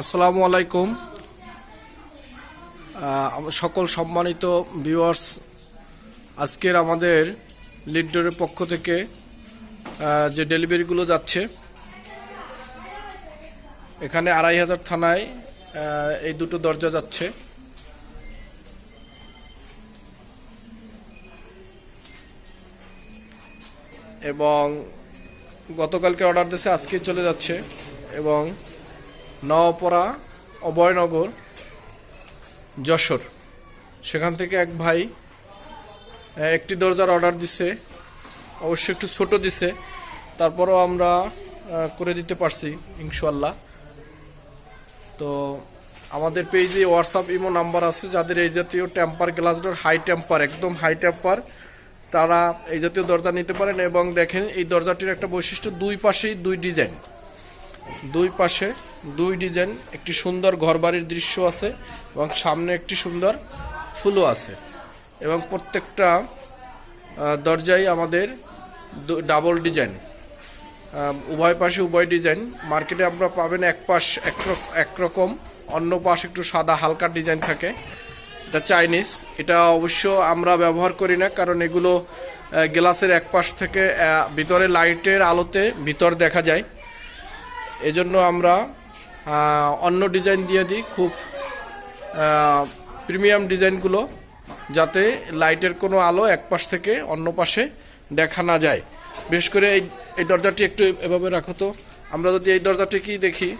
আসসালামু আলাইকুম। সকল সম্মানিত ভিউয়ার্স আজকের আমাদের লিডডোরের পক্ষ থেকে যে ডেলিভারিগুলো যাচ্ছে, এখানে আড়াই হাজার থানায় এই দুটো দরজা যাচ্ছে। এবং গতকালকে অর্ডার দিয়েছে আজকে চলে যাচ্ছে, এবং নওপরা, অভয়নগর, যশোর। সেখান থেকে এক ভাই একটি দরজার অর্ডার দিছে, অবশ্যই একটু ছোট দিছে। তারপরও আমরা করে দিতে পারছি ইনশাল্লাহ তো আমাদের পেজে হোয়াটসঅ্যাপ ইমো নাম্বার আছে, যাদের এই জাতীয় temper glass door high temper একদম হাই টেম্পার তারা এই জাতীয় দরজা নিতে পারেন এবং দেখেন এই দরজাটির একটা বৈশিষ্ট্য, দুই পাশেই দুই ডিজাইন দুই পাশে দুই ডিজাইন, একটি সুন্দর ঘরবাড়ির দৃশ্য আছে এবং সামনে একটি সুন্দর ফুলও আছে এবং প্রত্যেকটা দরজাই আমাদের ডাবল ডিজাইন উভয় পাশে উভয় ডিজাইন মার্কেটে আমরা পাবেন এক পাশ একরকম অন্য পাশ একটু সাদা হালকা ডিজাইন থাকে। এটা চাইনিজ এটা অবশ্য আমরা ব্যবহার করি না, কারণ এগুলো গ্লাসের এক পাশ থেকে ভিতরে লাইটের আলোতে ভিতর দেখা যায়। এজন্য আমরা অন্য ডিজাইন দিয়ে দিই, খুব প্রিমিয়াম ডিজাইনগুলো যাতে লাইটের কোনো আলো এক পাশ থেকে অন্য পাশে দেখা না যায়। বিশেষ করে এই এই দরজাটি একটু এভাবে রাখো তো। আমরা যদি এই দরজাটি কি দেখি,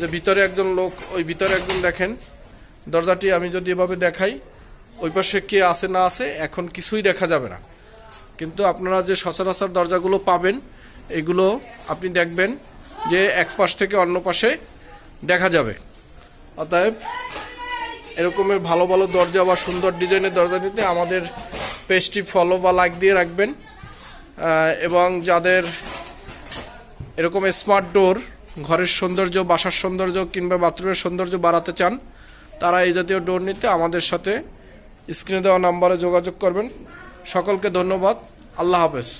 যে ভিতরে একজন লোক, ওই ভিতরে একজন দেখেন, দরজাটি আমি যদি এভাবে দেখাই, ওই পাশে কে আছে না আছে, এখন কিছুই দেখা যাবে না। কিন্তু আপনারা যে সচরাচর দরজাগুলো পাবেন, এগুলো আপনি দেখবেন যে এক পাশ থেকে অন্য পাশে দেখা যাবে। অতএব, এরকমের ভালো ভালো দরজা বা সুন্দর ডিজাইনের দরজা নিতে আমাদের পেজটি ফলো বা লাইক দিয়ে রাখবেন। এবং যাদের এরকম স্মার্ট ডোর ঘরের সৌন্দর্য, বাসার সৌন্দর্য কিংবা বাথরুমের সৌন্দর্য বাড়াতে চান, তারা এই জাতীয় ডোর নিতে আমাদের সাথে স্ক্রিনে দেওয়া নাম্বারে যোগাযোগ করবেন। সকলকে ধন্যবাদ। আল্লাহ হাফেজ।